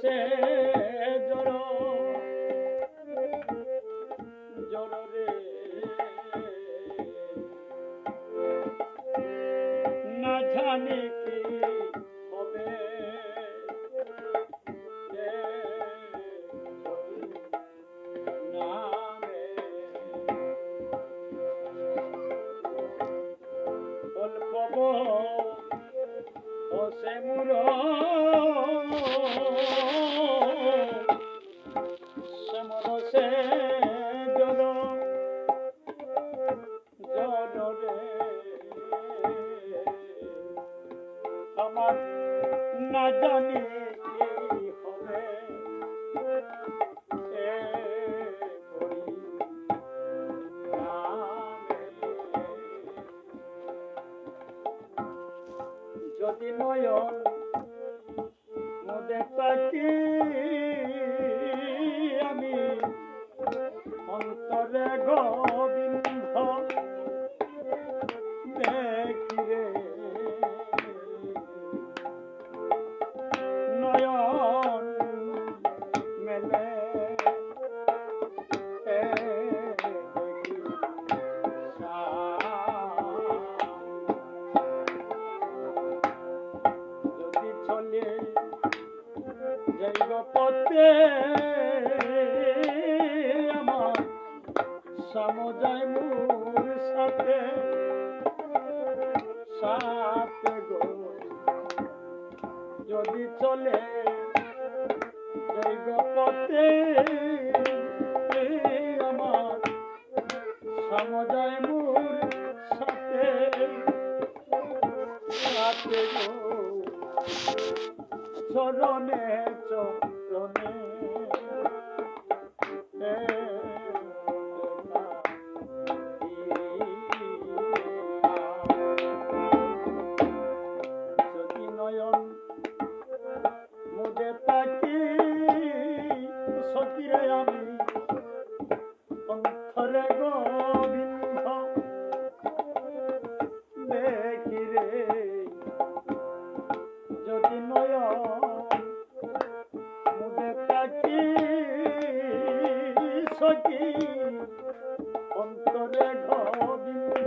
সে জড় জড় রে। না জানি কি হবে। এ নামে অল্প ও সে মুর সমর সে জল জল আমার না জানি যদি নয়ন মোদে তাকি আমি অন্তরে গোবিন্দ দেখিরে নয়ন মেলে যাইব পথে, আমার সমুদায় মোর সাথে। সাথে গো, যদি চলে যাইব পথে, আমার সমুদায় মোর সাথে। সাথে গো চরণে চরণে যদি নয়ন মুদে তাকি সতীরে আমি সখী অন্তরে গোবিন্দ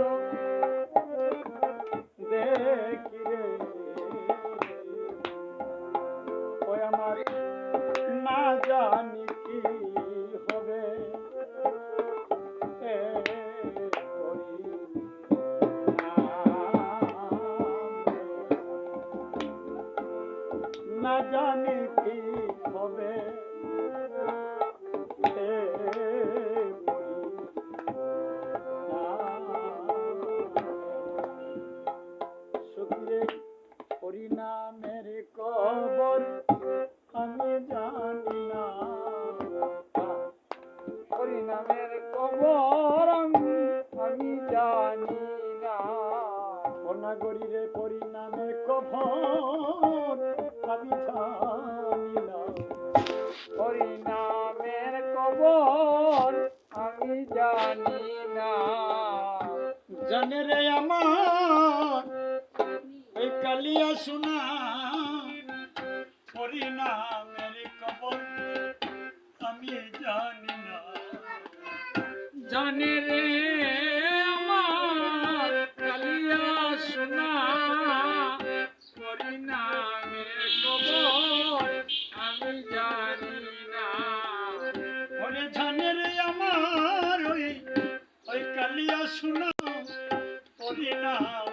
দেখিরে ওই আমার না জানি কি হবে। না জানি হরিনামের কবর আমি জানি না। অনাগরীরে হরিনামের কবর আমি জানি না। হরিনামের কবর আমি জানি না। জানে রে আমার এই কালিয়া শোনা হরিনামের জানে রে আমার কালিয়া সোনা হরিনামের কবর আমি জানি না। ওরে আমার ওই ওই কালিয়া শোনা হরিনামের